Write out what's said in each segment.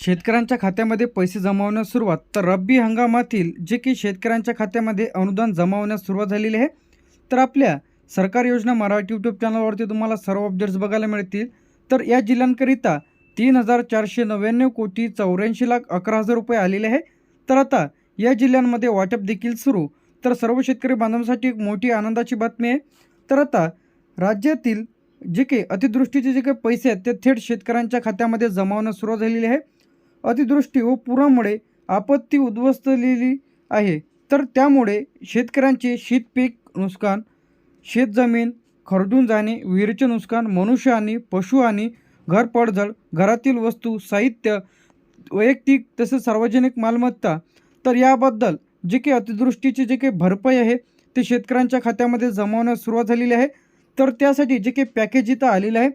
शेतकऱ्यांच्या खात्यामध्ये पैसे जमावण्यास सुरुवात. तर रब्बी हंगामातील जे की शेतकऱ्यांच्या खात्यामध्ये अनुदान जमावण्यास सुरुवात झालेली आहे. तर आपल्या सरकारी योजना मराठी यूट्यूब चॅनलवरती तुम्हाला सर्व अपडेट्स बघायला मिळतील. तर या जिल्ह्यांकरिता तीन हजार चारशे नव्याण्णव कोटी चौऱ्याऐंशी लाख अकरा हजार रुपये आलेले आहे. तर आता या जिल्ह्यांमध्ये वाटप देखील सुरू. तर सर्व शेतकरी बांधवांसाठी एक मोठी आनंदाची बातमी आहे. तर आता राज्यातील जे काही अतिदृष्टीचे जे काही पैसे आहेत ते थेट शेतकऱ्यांच्या खात्यामध्ये जमावण्यास सुरुवात झालेली आहे. अतिदृष्टी व पुरामुळे आपत्ती उद्ध्वस्तलेली आहे. तर त्यामुळे शेतकऱ्यांचे शीतपीक नुकसान शेतजमीन खरडून जाणे विहिरीचे नुकसान मनुष्य आणि पशु आणि घर पडझड घरातील वस्तू साहित्य वैयक्तिक तसेच सार्वजनिक मालमत्ता. तर याबद्दल जे काही अतिदृष्टीची जे काही भरपाई आहे ते शेतकऱ्यांच्या खात्यामध्ये जमावण्यास सुरुवात झालेली आहे. तर त्यासाठी जे काही पॅकेज इथं आलेलं आहे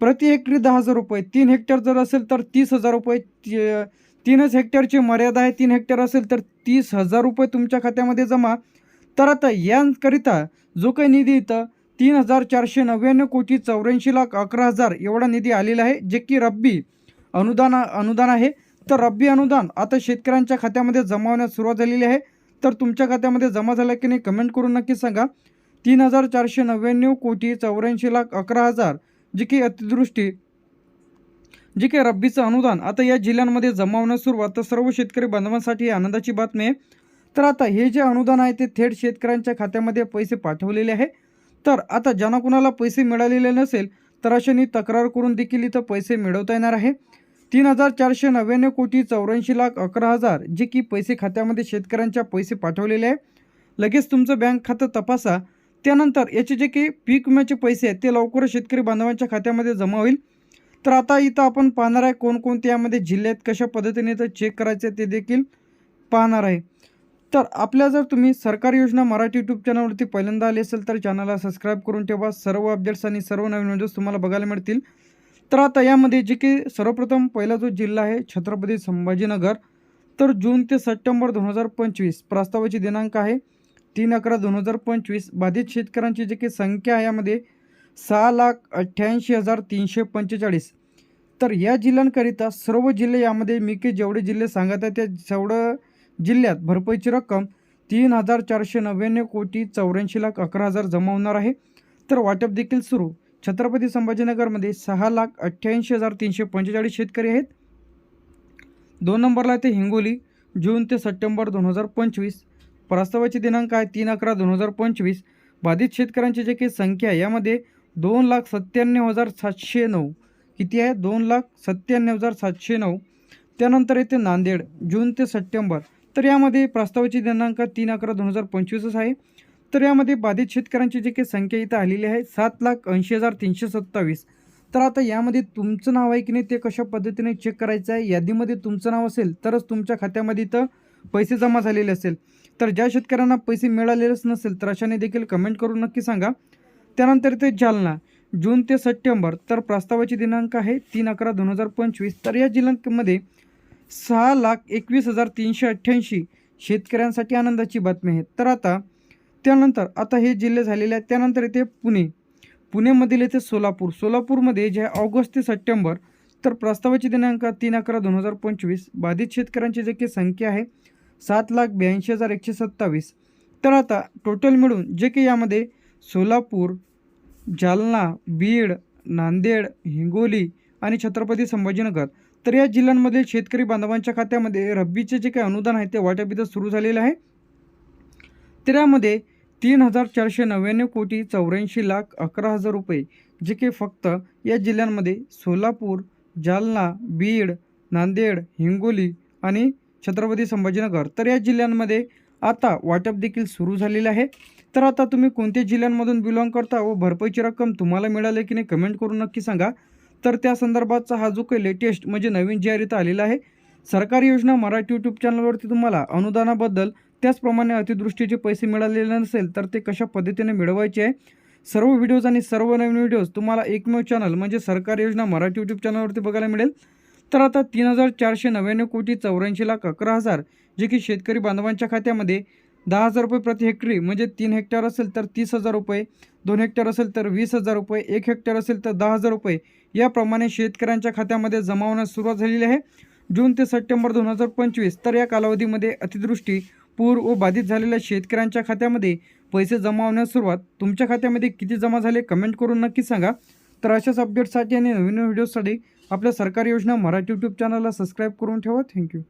प्रति हेक्टरी दहा हजार रुपये. तीन हेक्टर जर असेल तर तीस हजार रुपये. ती- तीनच हेक्टरची मर्यादा आहे तीन हेक्टर असेल तर तीस हजार रुपये तुमच्या खात्यामध्ये जमा. तर आता यांकरिता जो काही निधी इथं तीन हजार चारशे नव्याण्णव कोटी चौऱ्याऐंशी लाख अकरा हजार एवढा निधी आलेला आहे जे की रब्बी अनुदान अनुदान आहे. तर रब्बी अनुदान आता शेतकऱ्यांच्या खात्यामध्ये जमा होण्यास सुरुवात झालेली आहे. तर तुमच्या खात्यामध्ये जमा झाला की नाही कमेंट करून नक्की सांगा. तीन हजार चारशे नव्याण्णव कोटी चौऱ्याऐंशी लाख अकरा हजार जी की अतिदृष्टी जे की रब्बीचं अनुदान आता या जिल्ह्यांमध्ये जमा होणं सुरुवात तर सर्व शेतकरी बांधवांसाठी ही आनंदाची बातमी आहे. तर आता हे जे अनुदान आहे ते थेट शेतकऱ्यांच्या खात्यामध्ये पैसे पाठवलेले आहे. तर आता ज्यांना कुणाला पैसे मिळालेले नसेल तर अशाने तक्रार करून देखील इथं पैसे मिळवता येणार आहे. तीन हजार चारशे नव्याण्णव कोटी चौऱ्याऐंशी लाख अकरा हजार जे की पैसे खात्यामध्ये शेतकऱ्यांच्या पैसे पाठवलेले आहे. लगेच तुमचं बँक खातं तपासा. त्यानंतर याचे जे काही पीक विम्याचे पैसे आहेत ते लवकरच शेतकरी बांधवांच्या खात्यामध्ये जमा होईल. तर आता इथं आपण पाहणार आहे कोणकोणते यामध्ये जिल्हे आहेत कशा पद्धतीने इथं चेक करायचं ते देखील पाहणार आहे. तर आपल्या जर तुम्ही सरकारी योजना मराठी यूट्यूब चॅनलवरती पहिल्यांदा आले असेल तर चॅनलला सबस्क्राईब करून ठेवा. सर्व अपडेट्स आणि सर्व नवीन व्हिडिओज तुम्हाला बघायला मिळतील. तर आता यामध्ये जे की सर्वप्रथम पहिला जो जिल्हा आहे छत्रपती संभाजीनगर. तर जून ते सप्टेंबर दोन हजार पंचवीस प्रस्तावाची दिनांक आहे. तीन अकरा दोन हजार पंचवीस बाधित शेतकऱ्यांची जी काही संख्या आहे यामध्ये सहा लाख अठ्ठ्याऐंशी हजार तीनशे पंचेचाळीस. तर या जिल्ह्यांकरिता सर्व जिल्हे यामध्ये मी की जेवढे जिल्हे सांगत आहे त्या जेवढं जिल्ह्यात भरपाईची रक्कम तीन हजार चारशे नव्याण्णव कोटी चौऱ्याऐंशी लाख अकरा हजार जमा होणार आहे. तर वाटप देखील सुरू. छत्रपती संभाजीनगरमध्ये सहा लाख अठ्ठ्याऐंशी हजार तीनशे पंचेचाळीस शेतकरी आहेत. दोन नंबरला ते हिंगोली जून ते सप्टेंबर दोन हजार पंचवीस. प्रस्तावाची दिनांक आहे तीन अकरा दोन हजार पंचवीस. बाधित शेतकऱ्यांची जे काही संख्या आहे यामध्ये दोन लाख सत्त्याण्णव हजार सातशे नऊ. किती आहे? दोन लाख सत्त्याण्णव हजार सातशे नऊ. त्यानंतर येते नांदेड जून ते सप्टेंबर. तर यामध्ये प्रस्तावाची दिनांक तीन अकरा दोन हजार पंचवीसच आहे. तर यामध्ये बाधित शेतकऱ्यांची जी काही संख्या इथं आलेली आहे सात लाख ऐंशी हजार तीनशे सत्तावीस. तर आता यामध्ये तुमचं नाव आहे की नाही ते कशा पद्धतीने चेक करायचं आहे? यादीमध्ये तुमचं नाव असेल तरच तुमच्या खात्यामध्ये इथं पैसे जमा झालेले असेल तर ज्या शेतकऱ्यांना पैसे मिळालेलेच नसेल तर अशाने देखील कमेंट करून नक्की सांगा. त्यानंतर ते जालना जून ते सप्टेंबर तर प्रस्तावाची दिनांक आहे तीन अकरा दोन हजार पंचवीस. तर या जिल्ह्यांमध्ये सहा लाख एकवीस हजार तीनशे अठ्ठ्याऐंशी शेतकऱ्यांसाठी आनंदाची बातमी आहे. तर आता त्यानंतर आता हे जिल्हे झालेले आहेत. त्यानंतर येते पुणे पुणेमधील येथे सोलापूर. सोलापूरमध्ये जे आहे ऑगस्ट ते सप्टेंबर तर प्रस्तावाची दिनांक तीन अकरा दोन हजार पंचवीस. बाधित शेतकऱ्यांची जे काही संख्या आहे. सात लाख ब्याऐंशी हजार एकशे सत्तावीस. तर आता टोटल मिळून जे की यामध्ये सोलापूर जालना बीड नांदेड हिंगोली आणि छत्रपती संभाजीनगर. तर या जिल्ह्यांमधील शेतकरी बांधवांच्या खात्यामध्ये रब्बीचे जे काही अनुदान आहे ते वाटप इथं सुरू झालेलं आहे. तर यामध्ये तीन हजार चारशे नव्याण्णव कोटी चौऱ्याऐंशी लाख अकरा हजार रुपये जे की फक्त या जिल्ह्यांमध्ये सोलापूर जालना बीड नांदेड हिंगोली आणि छत्रपती संभाजीनगर. तर या जिल्ह्यांमध्ये आता वाटप देखील सुरू झालेले आहे. तर आता तुम्ही कोणत्या जिल्ह्यांमधून बिलॉंग करता व भरपाईची रक्कम तुम्हाला मिळाली की नाही कमेंट करून नक्की सांगा. तर त्या संदर्भातचा हा जो काही लेटेस्ट म्हणजे नवीन जाहिरात आलेला आहे. सरकारी योजना मराठी यूट्यूब चॅनलवरती तुम्हाला अनुदानाबद्दल त्याचप्रमाणे अतिदृष्टीचे पैसे मिळालेले नसेल तर ते कशा पद्धतीने मिळवायचे आहे? सर्व व्हिडिओज आणि सर्व नवीन व्हिडिओज तुम्हाला एकमेव चॅनल म्हणजे सरकारी योजना मराठी यूट्यूब चॅनलवरती बघायला मिळेल. तर आता तीन हजार चारशे नव्याण्णव कोटी चौऱ्याऐंशी लाख अकरा हजार जे की शेतकरी बांधवांच्या खात्यामध्ये दहा हजार रुपये प्रति हेक्टरी म्हणजे तीन हेक्टर असेल तर तीस हजार रुपये दोन हेक्टर असेल तर वीस हजार रुपये एक हेक्टर असेल तर दहा हजार रुपये याप्रमाणे शेतकऱ्यांच्या खात्यामध्ये जमा होण्यास सुरुवात झालेली आहे. जून ते सप्टेंबर दोन हजार पंचवीस तर या कालावधीमध्ये अतिदृष्टी पूर व बाधित झालेल्या शेतकऱ्यांच्या खात्यामध्ये पैसे जमा होण्यास सुरुवात. तुमच्या खात्यामध्ये किती जमा झाले कमेंट करून नक्की सांगा. तर अशाच अपडेटसाठी आणि नवीन व्हिडिओसाठी आपल्या सरकारी योजना मराठी यूट्यूब चॅनलला सबस्क्राईब करून ठेवा. थँक्यू